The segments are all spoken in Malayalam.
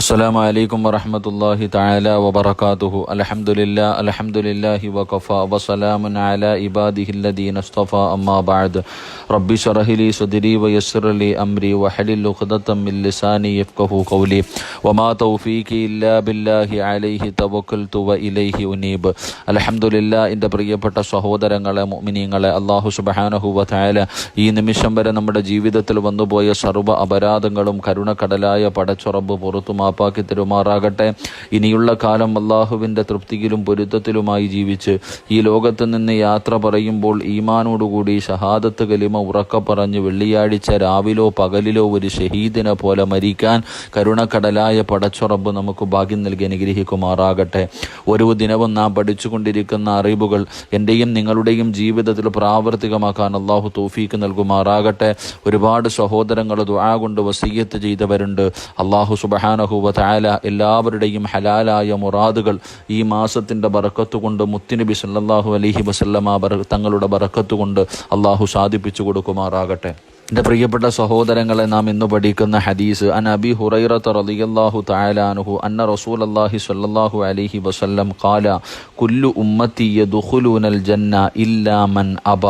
അസ്സലാമു അലൈക്കും വറഹമത്തല്ലാഹി തആല വബറകാതുഹു. അലഹമുല്ല അൽഹംദുലില്ലാഹി വഖഫ വസലാമുൻ അലാ ഇബാദിഹില്ലദീന ഇസ്തഫ റബ്ബി ഷറഹിലി സുദിരി വയസ്സുറലി വയസ്സിർ ലി അംരി വഹലിൽ ഉഖ്ദതം മിൻ ഖൗലി. വമാ തൗഫീഖി ഇല്ലാ ബില്ലാഹി അലൈഹി തവക്കൽതു വ ഇലൈഹി ഉനീബ്. അൽഹംദുലില്ലാ എന്റെ പ്രിയപ്പെട്ട സഹോദരങ്ങളെ മുഅ്മിനീങ്ങളെ അല്ലാഹു സുബ്ഹാനഹു വ തആല ഈ നിമിഷം വരെ നമ്മുടെ ജീവിതത്തിൽ വന്നുപോയ സർവ അപരാധങ്ങളും കരുണക്കടലായ പടച്ചുറമ്പ് പുറത്തുമാ മാപ്പാക്കി തരുമാറാകട്ടെ ഇനിയുള്ള കാലം അള്ളാഹുവിന്റെ തൃപ്തിയിലും പൊരുത്തത്തിലുമായി ജീവിച്ച് ഈ ലോകത്ത് നിന്ന് യാത്ര പറയുമ്പോൾ ഈമാനോടുകൂടി ഷഹാദത്ത് കലിമ ഉറക്ക പറഞ്ഞ് വെള്ളിയാഴ്ച രാവിലോ പകലിലോ ഒരു ഷഹീദിനെ പോലെ മരിക്കാൻ കരുണക്കടലായ പടച്ചുറമ്പ് നമുക്ക് ഭാഗ്യം നൽകി അനുഗ്രഹിക്കുമാറാകട്ടെ. ഓരോ ദിനവും നാം പഠിച്ചുകൊണ്ടിരിക്കുന്ന അറിവുകൾ എന്റെയും നിങ്ങളുടെയും ജീവിതത്തിൽ പ്രാവർത്തികമാക്കാൻ അള്ളാഹു തോഫീക്ക് നൽകുമാറാകട്ടെ. ഒരുപാട് സഹോദരങ്ങൾ ദുആ കൊണ്ട് വസീയത്ത് ചെയ്തവരുണ്ട്. അള്ളാഹു സുബഹാനഹു വതആല എല്ലാവരുടെയും ഹലാലായ മുറാദുകൾ ഈ മാസത്തിന്റെ ബറക്കത്ത് കൊണ്ട് മുത്തിനബി സല്ലാഹു അലഹി വസല്ലമ തങ്ങളുടെ ബറക്കത്ത് കൊണ്ട് അള്ളാഹു സാധിപ്പിച്ചു കൊടുക്കുമാറാകട്ടെ. എന്റെ പ്രിയപ്പെട്ട സഹോദരങ്ങളെ നാം ഇന്ന് പഠിക്കുന്ന ഹദീസ് അൻ അബി ഹുറൈറത്ത് റളിയല്ലാഹു തആല അന്ന അന്ന റസൂലല്ലാഹി സ്വല്ലല്ലാഹു അലൈഹി വസല്ലം ഖാല കുല്ലു ഉമ്മത്തി യദ്ഖുലൂനൽ ജന്ന ഇല്ലാ മൻ അബ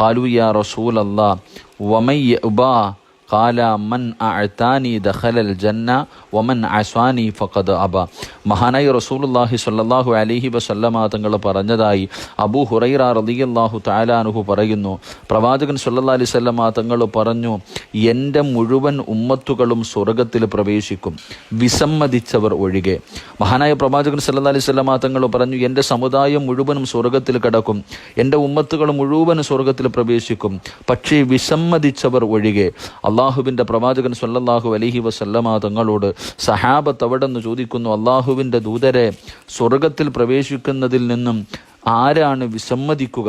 ഖാലു യാ റസൂലല്ലാഹ് വമൻ യഅബാ ഖാല മൻ അഅതാനി ദഖലൽ ജന്ന വമൻ അസ്വാനി ഫഖദ് അബ മഹാനായി റസൂലുള്ളാഹി സ്വല്ലല്ലാഹു അലൈഹി വസല്ലമ തങ്ങൾ പറഞ്ഞതായി അബൂ ഹുറൈറ റളിയല്ലാഹു തആല അൻഹു പറയുന്നു. പ്രവാചകൻ സല്ലാ അലൈഹി വസല്ലമ തങ്ങൾ പറഞ്ഞു എന്റെ മുഴുവൻ ഉമ്മത്തുകളും സ്വർഗത്തിൽ പ്രവേശിക്കും. വിസമ്മതിച്ചവർ ഒഴികെ. മഹാനായ പ്രവാചകൻ സല്ലാ അലൈഹി വസല്ലമ തങ്ങൾ പറഞ്ഞു എന്റെ സമുദായം മുഴുവനും സ്വർഗത്തിൽ കിടക്കും. എന്റെ ഉമ്മത്തുകൾ മുഴുവനും സ്വർഗത്തിൽ പ്രവേശിക്കും. പക്ഷേ വിസമ്മതിച്ചവർ ഒഴികെ. അള്ളാഹുവിന്റെ പ്രവാചകൻ സല്ലല്ലാഹു അലഹി വസല്ലമ തങ്ങളോട് സഹാബത്ത് അവിടെ ചോദിക്കുന്നു അള്ളാഹുവിന്റെ ദൂതരെ സ്വർഗത്തിൽ പ്രവേശിക്കുന്നതിൽ നിന്നും ആരാണ് വിസമ്മതിക്കുക?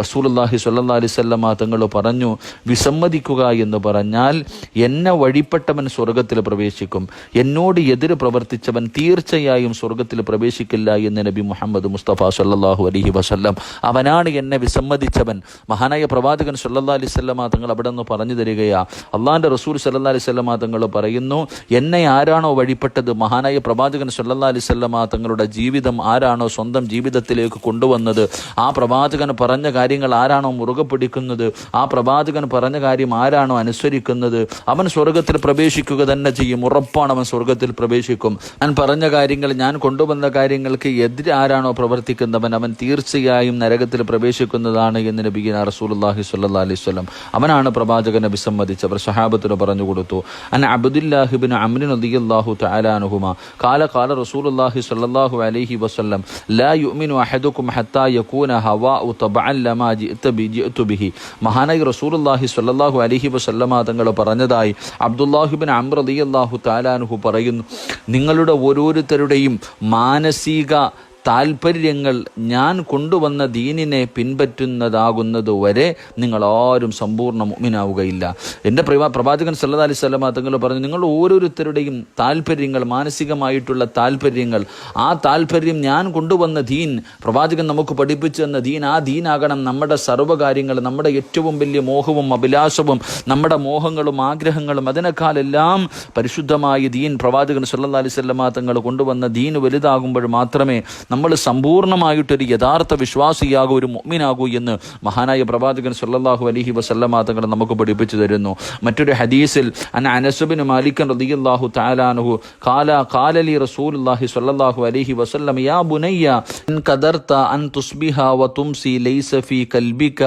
അലൈഹി വസല്ലമ തങ്ങൾ പറഞ്ഞു വിസമ്മതിക്കുക എന്ന് പറഞ്ഞാൽ എന്നെ വഴിപ്പെട്ടവൻ സ്വർഗത്തിൽ പ്രവേശിക്കും. എന്നോട് എതിര് പ്രവർത്തിച്ചവൻ തീർച്ചയായും സ്വർഗത്തിൽ പ്രവേശിക്കില്ല എന്ന് നബി മുഹമ്മദ് മുസ്തഫ സല്ലാഹു അലഹി വസല്ലം അവനാണ് എന്നെ വിസമ്മതിച്ചവൻ. മഹാനായ പ്രവാചകൻ സല്ലാ അലൈഹി വസല്ലമ തങ്ങൾ അവിടെ നിന്ന് പറഞ്ഞു തരികയാ. അള്ളാഹാന്റെ റസൂൽ സല്ലാ അലൈഹി വസല്ലമ തങ്ങൾ പറയുന്നു എന്നെ ആരാണോ വഴിപ്പെട്ടത്? മഹാനായ പ്രവാചകൻ സല്ലാ അലൈഹി വസല്ലമ തങ്ങളുടെ ജീവിതം ആരാണോ സ്വന്തം ജീവിതത്തിലേക്ക് കൊണ്ടുവന്നത്? ആ പ്രവാചകൻ പറഞ്ഞ കാര്യങ്ങൾ ആരാണോ മുറുകെ പിടിക്കുന്നത്? ആ പ്രവാചകൻ പറഞ്ഞ കാര്യം ആരാണോ അനുസരിക്കുന്നത്? അവൻ സ്വർഗത്തിൽ പ്രവേശിക്കുക തന്നെ ചെയ്യും. ഉറപ്പാണ് അവൻ സ്വർഗത്തിൽ പ്രവേശിക്കും. ഞാൻ പറഞ്ഞ കാര്യങ്ങൾ ഞാൻ കൊണ്ടുവന്ന കാര്യങ്ങൾക്ക് എതിരെ ആരാണോ പ്രവർത്തിക്കുന്നവൻ അവൻ തീർച്ചയായും നരകത്തിൽ പ്രവേശിക്കുന്നതാണ് എന്ന് നബീന റസൂലുള്ളാഹി സ്വല്ലല്ലാഹി അലൈഹി വസല്ലം അവനാണ് പ്രവാചകനെ അവർ സഹാബത്തിന് പറഞ്ഞു കൊടുത്തു. അന അബ്ദുല്ലാഹിബിൻ അമ്രിൻ റളിയല്ലാഹു തആല അൻഹുമ. കാല കാല റസൂലുള്ളാഹി സ്വല്ലല്ലാഹു അലൈഹി വസ്ലം ലാ യുഅ്മിനു അഹദുക്കും ഹത്താ ഹവാഉ തബഅൻ ലമാ ജിഅത ബി ജിഅതു ബിഹി. മഹാനായി റസൂലുള്ളാഹി സ്വല്ലല്ലാഹു അലൈഹി വസല്ലമ തങ്ങൾ പറഞ്ഞതായി അബ്ദുല്ലാഹിബിൻ അംർ റളിയല്ലാഹു തആല അൻഹു പറയുന്നു. നിങ്ങളുടെ ഓരോരുത്തരുടെയും മാനസിക താൽപ്പര്യങ്ങൾ ഞാൻ കൊണ്ടുവന്ന ദീനിനെ പിൻപറ്റുന്നതാകുന്നത് വരെ നിങ്ങൾ ആരും സമ്പൂർണ മുഅ്മിനാവുകയില്ല. എന്റെ പ്രവാ പ്രവാചകൻ സല്ലാ അലൈഹി വസല്ലമ തങ്ങൾ പറഞ്ഞു നിങ്ങൾ ഓരോരുത്തരുടെയും താല്പര്യങ്ങൾ മാനസികമായിട്ടുള്ള താല്പര്യങ്ങൾ ആ താല്പര്യം ഞാൻ കൊണ്ടുവന്ന ദീൻ പ്രവാചകൻ നമുക്ക് പഠിപ്പിച്ചു തന്ന ദീൻ ആ ദീനാകണം നമ്മുടെ സർവകാര്യങ്ങൾ നമ്മുടെ ഏറ്റവും വലിയ മോഹവും അഭിലാഷവും നമ്മുടെ മോഹങ്ങളും ആഗ്രഹങ്ങളും അതിനേക്കാളെല്ലാം പരിശുദ്ധമായ ദീൻ പ്രവാചകൻ സല്ലാ അലൈഹി വസല്ലമ തങ്ങൾ കൊണ്ടുവന്ന ദീൻ വലുതാകുമ്പോൾ മാത്രമേ നമ്മൾ സമ്പൂർണ്ണമായിട്ടൊരു യഥാർത്ഥ വിശ്വാസിയാകൂ ഒരു മുഅ്മിനാകൂ എന്ന് മഹാനായ പ്രവാചകൻ സല്ലല്ലാഹു അലൈഹി വസല്ലമ തങ്ങൾ നമുക്ക് പഠിപ്പിച്ചു തരുന്നു മറ്റൊരു ഹദീസിൽ അൻ അനസുബിൻ മാലിക്കൻ റളിയല്ലാഹു തആല അൻഹു ഖാല ഖാല ലി റസൂലുള്ളാഹി സ്വല്ലല്ലാഹു അലൈഹി വസല്ലം യാ ബുനയ്യ ഇൻ ഖദർത അൻ തുസ്ബിഹ വ തുംസി ലൈസ ഫീ കൽബിക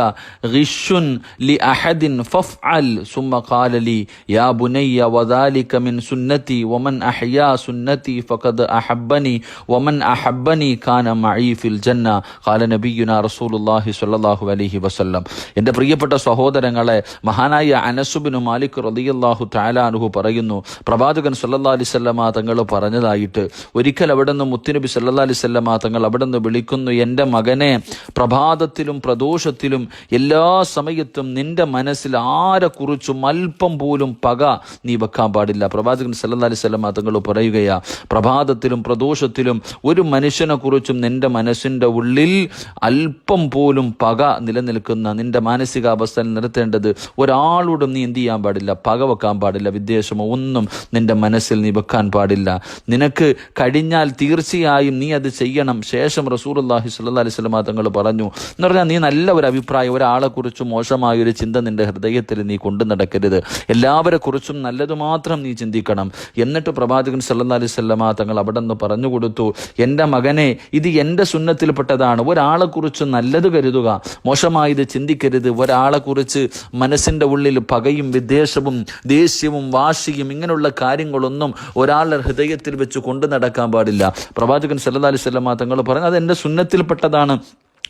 ഗിഷുൻ ലി അഹദിൻ ഫഫ്അൽ ثم قال لي يا بني وذلك من سنتي ومن أحيا سنتي فقد أحبني ومن أحبني കാന മഈ ജന്ന കാല നബിയുന റസൂലുല്ലാഹി സ്വല്ലല്ലാഹു അലൈഹി വസല്ലം. എന്റെ പ്രിയപ്പെട്ട സഹോദരങ്ങളെ മഹാനായ അനസുബിന് മാലിക് റതിയല്ലാഹു താലാനുഹു പറയുന്നു പ്രവാചകൻ സല്ലാ അലിസല്ലമ തങ്ങൾ പറഞ്ഞതായിട്ട് ഒരിക്കൽ അവിടെ നിന്ന് മുത്തുനബി സല്ലാ അലിസല്ലമ തങ്ങൾ അവിടെ നിന്ന് വിളിക്കുന്നു എന്റെ മകനെ പ്രഭാതത്തിലും പ്രദോഷത്തിലും എല്ലാ സമയത്തും നിന്റെ മനസ്സിൽ ആരെക്കുറിച്ചും അല്പം പോലും പക നീ വെക്കാൻ പാടില്ല. പ്രവാചകൻ സല്ലാ അലിസല്ലമ തങ്ങൾ പറയുകയാ പ്രഭാതത്തിലും പ്രദോഷത്തിലും ഒരു മനുഷ്യനെ കുറിച്ചും നിന്റെ മനസ്സിന്റെ ഉള്ളിൽ അല്പം പോലും പക നിലനിൽക്കുന്ന നിന്റെ മാനസികാവസ്ഥ നിർത്തേണ്ടത് ഒരാളോടും നീ എന്ത് ചെയ്യാൻ പാടില്ല. പക വെക്കാൻ പാടില്ല. വിദ്വേഷമോ ഒന്നും നിന്റെ മനസ്സിൽ നീ വെക്കാൻ പാടില്ല. നിനക്ക് കഴിഞ്ഞാൽ തീർച്ചയായും നീ അത് ചെയ്യണം. ശേഷം റസൂർല്ലാഹി സ്വല്ലാ അലൈഹി സ്വലമാ തങ്ങൾ പറഞ്ഞു എന്ന് പറഞ്ഞാൽ നീ നല്ല ഒരു അഭിപ്രായം ഒരാളെ കുറിച്ച് മോശമായ ഒരു ചിന്ത നിന്റെ ഹൃദയത്തിൽ നീ കൊണ്ടു നടക്കരുത്. എല്ലാവരെ കുറിച്ചും നല്ലത് മാത്രം നീ ചിന്തിക്കണം. എന്നിട്ട് പ്രവാചകൻ സല്ലാ അലൈഹി തങ്ങൾ അവിടെ നിന്ന് പറഞ്ഞു കൊടുത്തു എന്റെ മകനെ ഇത് എന്റെ സുന്നത്തിൽപ്പെട്ടതാണ്. ഒരാളെക്കുറിച്ച് നല്ലത് കരുതുക മോശമായത് ചിന്തിക്കരുത്. ഒരാളെക്കുറിച്ച് മനസ്സിന്റെ ഉള്ളിൽ പകയും വിദ്വേഷവും ദേഷ്യവും വാശിയും ഇങ്ങനെയുള്ള കാര്യങ്ങളൊന്നും ഒരാളുടെ ഹൃദയത്തിൽ വെച്ച് കൊണ്ടു നടക്കാൻ പാടില്ല. പ്രവാചകൻ സല്ലാ അലൈഹി വസല്ലം തങ്ങൾ പറഞ്ഞു അത് എന്റെ സുന്നത്തിൽപ്പെട്ടതാണ്.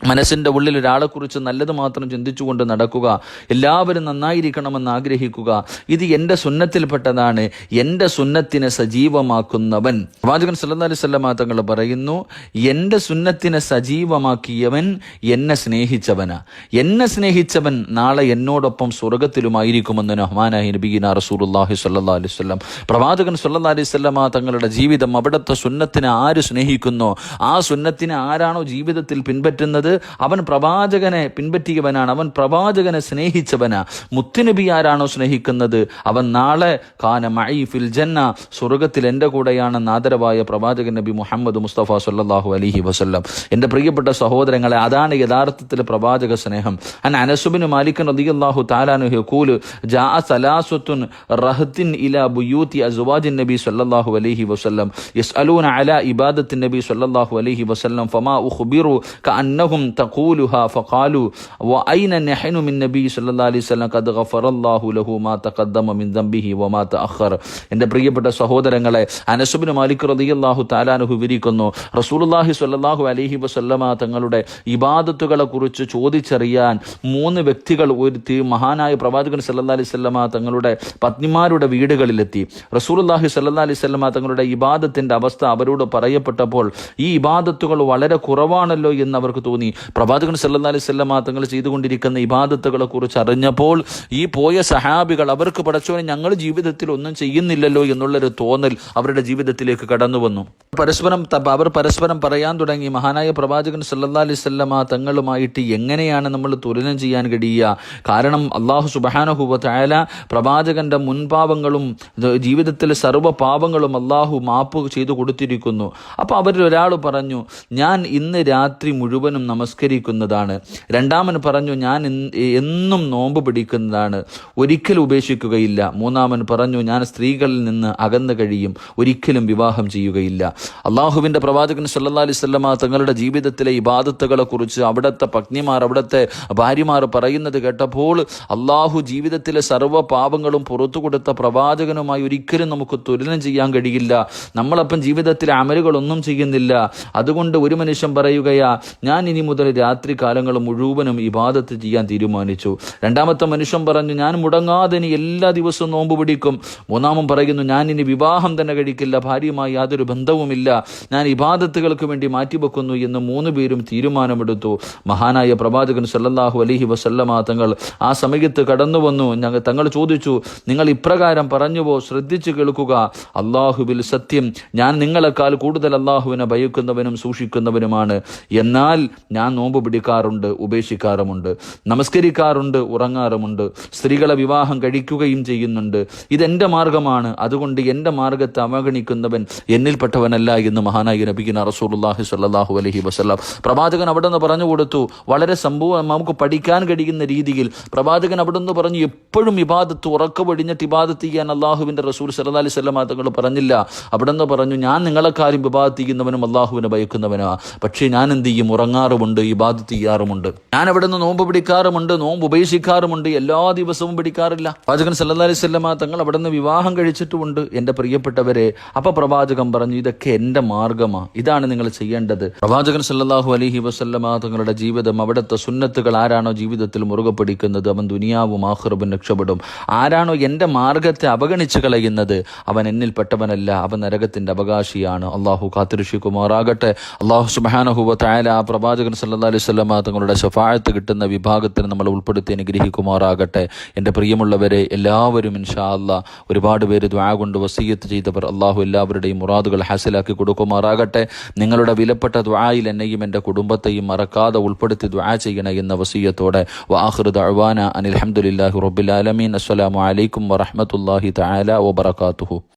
മനസ്സിന്റെ ഉള്ളിൽ ഒരാളെക്കുറിച്ച് നല്ലത് മാത്രം ചിന്തിച്ചുകൊണ്ട് നടക്കുക എല്ലാവരും നന്നായിരിക്കണമെന്ന് ആഗ്രഹിക്കുക ഇത് എന്റെ സുന്നത്തിൽപ്പെട്ടതാണ് എന്റെ സുന്നത്തിനെ സജീവമാക്കുന്നവൻ. വാചകൻ സല്ലാ അലൈഹി വസല്ലമ തങ്ങൾ പറയുന്നു എന്റെ സുന്നത്തിനെ സജീവമാക്കിയവൻ എന്നെ സ്നേഹിച്ചവനാ. എന്നെ സ്നേഹിച്ചവൻ നാളെ എന്നോടൊപ്പം സ്വർഗത്തിലുമായിരിക്കുമെന്ന് റഹ്മാനാഹി നബീന റസൂലുള്ളാഹി സല്ലാ അലൈഹി വസല്ലം പ്രവാചകൻ സല്ലാ അലൈഹി വസല്ലമ തങ്ങളുടെ ജീവിതം അവിടുത്തെ സുന്നത്തിനെ ആര് സ്നേഹിക്കുന്നോ? ആ സുന്നത്തിനെ ആരാണോ ജീവിതത്തിൽ പിൻപറ്റുന്നത്? അവൻ പ്രവാചകനെ പിൻപറ്റിയവനാണ് അവൻ പ്രവാചകനെ സ്നേഹിച്ചവനാ. മുത്തുനബി ആരാണോ സ്നേഹിക്കുന്നത്? അവൻ നാളെ കാന മഴ ഫിൽ ജന്ന സ്വർഗത്തിൽ എന്റെ കൂടെയാണെന്ന് ആദരവായ പ്രവാചകൻ നബി മുഹമ്മദ് മുസ്തഫ സല്ലല്ലാഹു അലഹി വസല്ലം. എന്റെ പ്രിയപ്പെട്ട സഹോദരങ്ങളെ അതാണ് യഥാർത്ഥത്തിൽ പ്രവാചക സ്നേഹം. അൻ അനസുബിന് മാലിക്കൻ റളിയല്ലാഹു തആലാനു യഖൂൽ ജാ സലാസത്തുൻ റഹത്തിൻ ഇലാ ബുയൂത്തി അസുവാജിൻ നബി സല്ലല്ലാഹു അലൈഹി വസല്ലം. യസ്അലൂന അലാ ഇബാദത്തിൻ നബി സല്ലല്ലാഹു അലൈഹി വസല്ലം ഫമാ ഉഖ്ബിറു അൻഹും തഖൂലുഹ ഫഖാലു വ ഐന നഹ്നു മിൻ നബി സല്ലല്ലാഹു അലൈഹി വസല്ലം ഖദ് ഗഫറല്ലാഹു ലഹു മാ തഖദ്ദമ മിൻ ദംബിഹി വ തഅഖർ എന്റെ പ്രിയപ്പെട്ട സഹോദരങ്ങളെ അനസുബിന് മാലിക് റളിയല്ലാഹു തആലാനഹു വിവരിക്കുന്നു റസൂലുള്ളാഹി സ്വല്ലല്ലാഹു അലൈഹി വസല്ലമ തങ്ങളുടെ ഇബാദത്തുകളെ കുറിച്ച് ചോദിച്ചറിയാൻ മൂന്ന് വ്യക്തികൾ ഒരുത്തി മഹാനായ പ്രവാചകൻ സല്ലല്ലാഹു അലൈഹി വസല്ലമ തങ്ങളുടെ പത്നിമാരുടെ വീടുകളിലെത്തി. റസൂലുള്ളാഹി സല്ലല്ലാഹു അലൈഹി വസല്ലമ തങ്ങളുടെ ഇബാദത്തിന്റെ അവസ്ഥ അവരോട് പറയപ്പെട്ടപ്പോൾ ഈ ഇബാദത്തുകൾ വളരെ കുറവാണല്ലോ എന്ന് അവർക്ക് തോന്നി. പ്രവാചകൻ സല്ലാ അലൈഹി വസല്ലമ തങ്ങൾ ചെയ്തുകൊണ്ടിരിക്കുന്ന ഇബാദത്തുകളെ കുറിച്ച് അറിഞ്ഞപ്പോൾ ഈ പോയ സഹാബികൾ അവർക്ക് പടച്ചോനെ ഞങ്ങൾ ജീവിതത്തിൽ ഒന്നും ചെയ്യുന്നില്ലല്ലോ എന്നുള്ളൊരു തോന്നൽ അവരുടെ ജീവിതത്തിലേക്ക് കടന്നു വന്നു. പരസ്പരം അവർ പരസ്പരം പറയാൻ തുടങ്ങി മഹാനായ പ്രവാചകൻ സല്ലാ അലൈഹി വസല്ലമ തങ്ങളുമായിട്ട് എങ്ങനെയാണ് നമ്മൾ തുലനം ചെയ്യാൻ കഴിയുക? കാരണം അള്ളാഹു സുബ്ഹാനഹു വ പ്രവാചകന്റെ മുൻപാവങ്ങളും ജീവിതത്തിലെ സർവ പാപങ്ങളും അള്ളാഹു മാപ്പ് ചെയ്തു കൊടുത്തിരിക്കുന്നു. അപ്പോൾ അവരിൽ ഒരാൾ പറഞ്ഞു ഞാൻ ഇന്ന് രാത്രി മുഴുവനും നമസ്കരിക്കുന്നതാണ്. രണ്ടാമൻ പറഞ്ഞു ഞാൻ എന്നും നോമ്പ് പിടിക്കുന്നതാണ്. ഒരിക്കലും ഉപേക്ഷിക്കുകയില്ല. മൂന്നാമൻ പറഞ്ഞു ഞാൻ സ്ത്രീകളിൽ നിന്ന് അകന്നു കഴിയും. ഒരിക്കലും വിവാഹം ചെയ്യുകയില്ല. അള്ളാഹുവിന്റെ പ്രവാചകൻ സല്ലാ അലൈഹി വസല്ലമ തങ്ങളുടെ ജീവിതത്തിലെ ഇബാദത്തുകളെ കുറിച്ച് അവിടുത്തെ പത്നിമാർ അവിടുത്തെ ഭാര്യമാർ പറയുന്നത് കേട്ടപ്പോൾ അള്ളാഹു ജീവിതത്തിലെ സർവ പാപങ്ങളും പുറത്തു കൊടുത്ത പ്രവാചകനുമായി ഒരിക്കലും നമുക്ക് തുലനം ചെയ്യാൻ കഴിയില്ല. നമ്മളപ്പം ജീവിതത്തിലെ അമലുകളൊന്നും ചെയ്യുന്നില്ല. അതുകൊണ്ട് ഒരു മനുഷ്യൻ പറയുകയാ ഞാൻ ഇനി മുതൽ രാത്രി കാലങ്ങൾ മുഴുവനും ഇബാദത്ത് ചെയ്യാൻ തീരുമാനിച്ചു. രണ്ടാമത്തെ മനുഷ്യൻ പറഞ്ഞു ഞാൻ മുടങ്ങാതെ ഇനി എല്ലാ ദിവസവും നോമ്പ് പിടിക്കും. മൂന്നാമൻ പറയുന്നു ഞാൻ ഇനി വിവാഹം തന്നെ കഴിക്കില്ല ഭാര്യയുമായി യാതൊരു ബന്ധവുമില്ല. ഞാൻ ഇബാദത്തുകൾക്ക് വേണ്ടി മാറ്റിവെക്കുന്നു എന്ന് മൂന്ന് പേരും തീരുമാനമെടുത്തു. മഹാനായ പ്രവാചകൻ സല്ലാഹു അലഹി വസല്ലമ തങ്ങൾ ആ സമയത്ത് കടന്നു വന്നു ഞങ്ങൾ തങ്ങൾ ചോദിച്ചു നിങ്ങൾ ഇപ്രകാരം പറഞ്ഞുവോ? ശ്രദ്ധിച്ചു കേൾക്കുക. അള്ളാഹുവിൽ സത്യം ഞാൻ നിങ്ങളെക്കാൾ കൂടുതൽ അള്ളാഹുവിനെ ഭയക്കുന്നവനും സൂക്ഷിക്കുന്നവനുമാണ്. എന്നാൽ ഞാൻ നോമ്പ് പിടിക്കാറുണ്ട് ഉപേക്ഷിക്കാറുമുണ്ട് നമസ്കരിക്കാറുണ്ട് ഉറങ്ങാറുമുണ്ട് സ്ത്രീകളെ വിവാഹം കഴിക്കുകയും ചെയ്യുന്നുണ്ട്. ഇതെന്റെ മാർഗമാണ്. അതുകൊണ്ട് എന്റെ മാർഗത്തെ അവഗണിക്കുന്നവൻ എന്നിൽപ്പെട്ടവനല്ല എന്ന് മഹാനായി നബിക്കുന്ന റസൂലുള്ളാഹി സ്വല്ലല്ലാഹു അലഹി വസ്ലാം പ്രവാചകൻ അവിടെ നിന്ന് പറഞ്ഞു കൊടുത്തു. വളരെ സംഭവം നമുക്ക് പഠിക്കാൻ കഴിയുന്ന രീതിയിൽ പ്രവാചകൻ അവിടെ നിന്ന് പറഞ്ഞു എപ്പോഴും ഇബാദത്ത് ഉറക്ക പൊടിഞ്ഞിട്ട് ഇബാദത്ത് ചെയ്യാൻ അള്ളാഹുവിന്റെ റസൂൽ സല്ലല്ലാഹു അലൈഹി വസല്ലം തങ്ങൾ പറഞ്ഞില്ല. അവിടെ നിന്ന് പറഞ്ഞു ഞാൻ നിങ്ങളെക്കാരും ഇബാദത്ത് ചെയ്യുന്നവനും അള്ളാഹുവിനെ ഭയക്കുന്നവനാ. പക്ഷേ ഞാൻ എന്ത് ചെയ്യും? ഉറങ്ങാറുമുണ്ട് ഇബാദത്ത് ചെയ്യാറുമുണ്ട്. ഞാൻ അവിടെ നിന്ന് നോമ്പ് പിടിക്കാറുമുണ്ട് നോമ്പ് ഉപേക്ഷിക്കാറുമുണ്ട് എല്ലാ ദിവസവും പിടിക്കാറില്ല. പാചകൻ സല്ലല്ലാഹു അലൈഹി വസല്ലം തങ്ങൾ അവിടെ നിന്ന് വിവാഹം കഴിച്ചിട്ടുമുണ്ട് എന്റെ പ്രിയപ്പെട്ടവരെ. അപ്പൊ പ്രവാചകൻ പറഞ്ഞു ഇതൊക്കെ എന്റെ മാർഗമാ ഇതാണ് നിങ്ങൾ ചെയ്യേണ്ടത്. പ്രവാചകൻ സല്ലാഹു അലഹി വസല്ലമ തങ്ങളുടെ ജീവിതം അവിടുത്തെ സുന്നത്തുകൾ ആരാണോ ജീവിതത്തിൽ മുറുകെ പിടിക്കുന്നത് അവൻ ദുനിയാവും ആഹ്റബും രക്ഷപ്പെടും. ആരാണോ എന്റെ മാർഗത്തെ അവഗണിച്ചു കളയുന്നത് അവൻ എന്നിൽ പെട്ടവനല്ല അവൻ നരകത്തിന്റെ അവകാശിയാണ്. അള്ളാഹു കാത്തിരുഷിക്കുമാറാകട്ടെ അള്ളാഹു സുബാനഹുവ തായാല പ്രവാചകൻ പ്രവാചകൻ സല്ലാ അലൈഹി സ്വലമ തങ്ങളുടെ ഷഫായത്ത് കിട്ടുന്ന വിഭാഗത്തിന് നമ്മൾ ഉൾപ്പെടുത്തി അനുഗ്രഹിക്കുമാറാകട്ടെ. എന്റെ പ്രിയമുള്ളവരെ എല്ലാവരും ഇൻഷാ അല്ല ഒരുപാട് പേര് ദ്വാ കൊണ്ട് വസീയത്ത് ചെയ്തവർ അള്ളാഹു എല്ലാവരുടെയും മുറാദുകൾ ഹാസിലാക്കി കൊടുക്കുമാറാകട്ടെ. നിങ്ങളുടെ വിലപ്പെട്ട ദ്വായിൽ എന്നെയും എന്റെ കുടുംബത്തെയും മറക്കാതെ ഉൾപ്പെടുത്തി ദ്വാ ചെയ്യണേ എന്ന വസീയത്തോടെ. വാഹൃദ് അഴ്വാന അനിൽഹമുല്ലാഹി റബ്ബിൽ ആലമീൻ. അസ്സലാമു അലൈക്കും വറഹമത്തല്ലാഹി തആല വബറകാതുഹു.